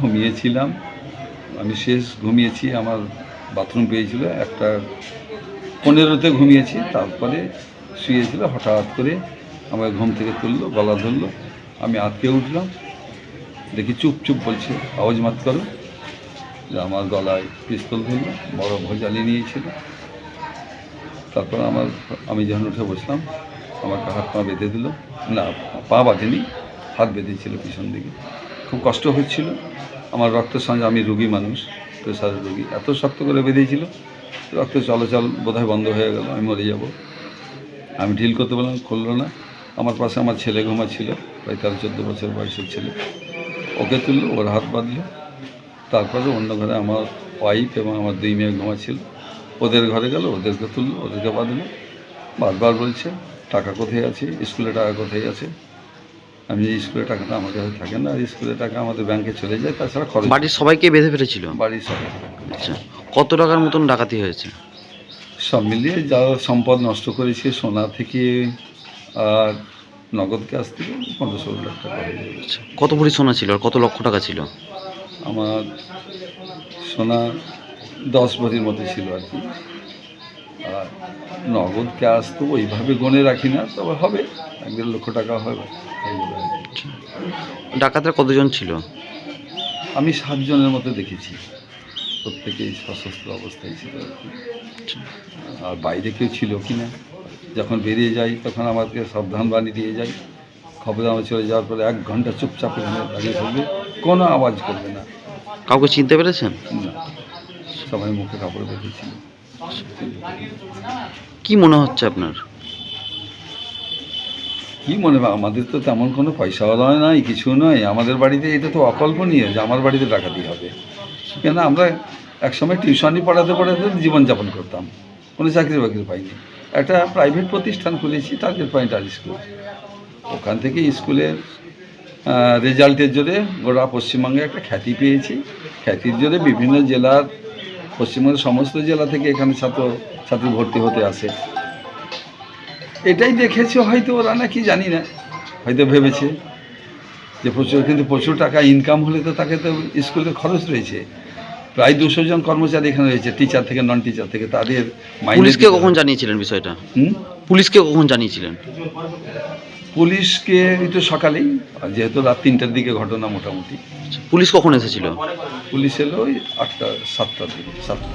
শুয়েছিলাম আমি শেষ ঘুমিয়েছি, আমার বাথরুম পেয়েছিল একটা, পনেরোতে ঘুমিয়েছি, তারপরে শুয়েছিল, হঠাৎ করে আমার ঘুম থেকে তুললো, গলা ধরলো, আমি আটকে উঠলাম, দেখি চুপ চুপ বলছে, আওয়াজ মাত করো। যে আমার গলায় পিস্তল ধরলো, বড় ভোজালি নিয়েছিল। তারপর আমার, আমি যখন উঠে বসলাম, আমাকে হাত পা বেঁধে দিল। না, পা বাঁধেনি, হাত বেঁধেছিল পিছন দিকে। খুব কষ্ট হচ্ছিল। আমার রক্ত সঙ্গে আমি রুগী মানুষ প্রেশারের রুগী। এত শক্ত করে বেঁধেছিল, রক্ত চলাচল বোধহয় বন্ধ হয়ে গেল, আমি মরে যাব। আমি ঢিল করতে বললাম খুললো না। আমার পাশে আমার ছেলে ঘুমাচ্ছিল প্রায় তেরো, চোদ্দ বছর বয়সের ছেলে। ওকে তুললো, ওর হাত বাঁধলো। তারপরে অন্য ঘরে আমার ওয়াইফ এবং আমার দুই মেয়ে ঘুমাচ্ছিল ওদের ঘরে গেল, ওদেরকে তুললো, ওদেরকে বাঁধলো। বারবার বলছে, টাকা কোথায় আছে? স্কুলে টাকা কোথায় আছে? আমি এই স্কুলের টাকাটা আমার কাছে থাকে না স্কুলের টাকা আমাদের ব্যাংকে চলে যায় তাছাড়া খরচ বাড়ির সবাইকে বেঁধে ফেলেছিল? বাড়ির সবাই আচ্ছা কত টাকার মতন ডাকাতি হয়েছে? সব মিলিয়ে যা সম্পদ নষ্ট করেছে সোনা থেকে আর নগদ ক্যাশ থেকে পনেরো ষোলো লাখ টাকা হয়ে আচ্ছা কত ভরি সোনা ছিল? আর কত লক্ষ টাকা ছিল? আমার সোনা দশ ভরির মতো ছিল আর কি। নগদ ক্যাশ তো ওইভাবে গনে রাখি না তবে হবে এক দেড় লক্ষ টাকা হবে ডাকাতরা কতজন ছিল? আমি সাতজনের মতো দেখেছি। প্রত্যেকেই সশস্ত্র অবস্থায় ছিল আর আর বাইরে কেউ ছিল কি না? যখন বেরিয়ে যাই তখন আমাকে সাবধান বাণী দিয়ে যাই। খবর আমার চলে যাওয়ার পরে এক ঘণ্টা চুপচাপ এখানে দাঁড়িয়ে থাকবে কোনো আওয়াজ করবে না। কাউকে চিনতে পেরেছেন? না। সবাই মুখে কাপড় বেঁধেছিল। কি মনে হচ্ছে আপনার? কি মনে হয়? আমাদের তো তেমন কোনো পয়সাওয়ালা নাই, কিছু নয় আমাদের বাড়িতে এটা তো অকল্পনীয় যে আমার বাড়িতে ডাকাতি হবে। কেন আমরা একসময় টিউশনি পড়াতে পড়াতে জীবনযাপন করতাম। কোনো চাকরি বাকরি পাইনি। একটা প্রাইভেট প্রতিষ্ঠান খুলেছি, টার্গেট পয়েন্ট আর স্কুল। ওখান থেকে স্কুলের রেজাল্টের জোরে গোটা পশ্চিমবঙ্গে একটা খ্যাতি পেয়েছি। খ্যাতির জোরে বিভিন্ন জেলার পশ্চিমবঙ্গের সমস্ত জেলা থেকে এখানে ছাত্র ছাত্রী ভর্তি হতে আসে। এটাই দেখেছে হয়তো ওরা নাকি জানি না। হয়তো ভেবেছে যে প্রচুর কিন্তু প্রচুর টাকা ইনকাম হলে তো তাকে তো স্কুলের খরচ রয়েছে। প্রায় দুশো জন কর্মচারী এখানে রয়েছে টিচার থেকে নন টিচার থেকে তাদের পুলিশকে কখন জানিয়েছিলেন বিষয়টা? পুলিশকে কখন জানিয়েছিলেন? পুলিশকে এই তো সকালেই যেহেতু রাত তিনটার দিকে ঘটনা মোটামুটি। আচ্ছা, পুলিশ কখন এসেছিল? পুলিশ এলো ওই আটটা সাতটার দিকে সাতটা।